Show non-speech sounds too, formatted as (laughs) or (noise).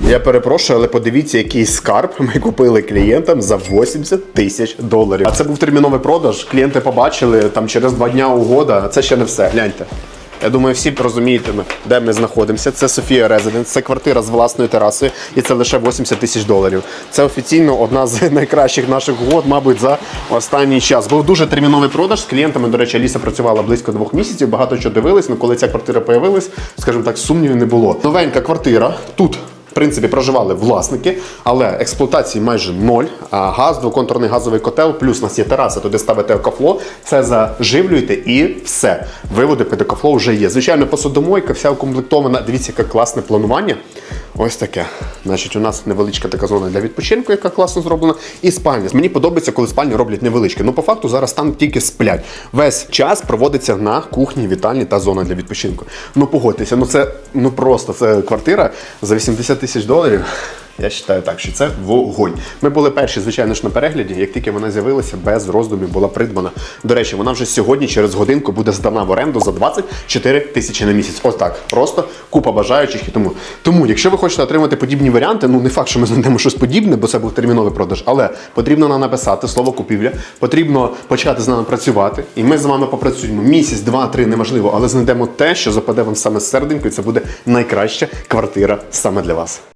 Я перепрошую, але подивіться, який скарб (laughs) ми купили клієнтам за 80 тисяч доларів. А це був терміновий продаж. Клієнти побачили там через два дня угода. А це ще не все. Гляньте. Я думаю, всі розумієте, де ми знаходимося. Це Софія Резиденс, це квартира з власною терасою, і це лише 80 тисяч доларів. Це офіційно одна з (laughs) найкращих наших угод, мабуть, за останній час. Був дуже терміновий продаж з клієнтами. До речі, Аліса працювала близько двох місяців. Багато чого дивились. але коли ця квартира появилась, скажімо так, сумнівів не було. Новенька квартира тут. Принципі, проживали власники, але експлуатації майже ноль. Газ, двоконтурний газовий котел, плюс у нас є тераса, туди ставите екофло, це заживлюєте і все. Виводи під екофло вже є. Звичайно, посудомойка, вся укомплектована. Дивіться, яке класне планування. Ось таке. Значить, у нас невеличка така зона для відпочинку, яка класно зроблена. І спальня. Мені подобається, коли спальні роблять невеличкі. Ну, по факту, зараз там тільки сплять. Весь час проводиться на кухні, вітальні та зона для відпочинку. Ну, погодьтеся, ну це ну просто це квартира за 80 тисяч доларів. Я вважаю так, що це вогонь. Ми були перші, звичайно ж, на перегляді. Як тільки вона з'явилася, без роздумів була придбана. До речі, вона вже сьогодні, через годинку, буде здана в оренду за 24 тисячі на місяць. Ось так. Просто купа бажаючих і тому. Тому, якщо ви хочете отримати подібні варіанти, ну не факт, що ми знайдемо щось подібне, бо це був терміновий продаж, але потрібно нам написати слово купівля, потрібно почати з нами працювати, і ми з вами попрацюємо місяць, два, три, неважливо, але знайдемо те, що западе вам саме серденько, і це буде найкраща квартира саме для вас.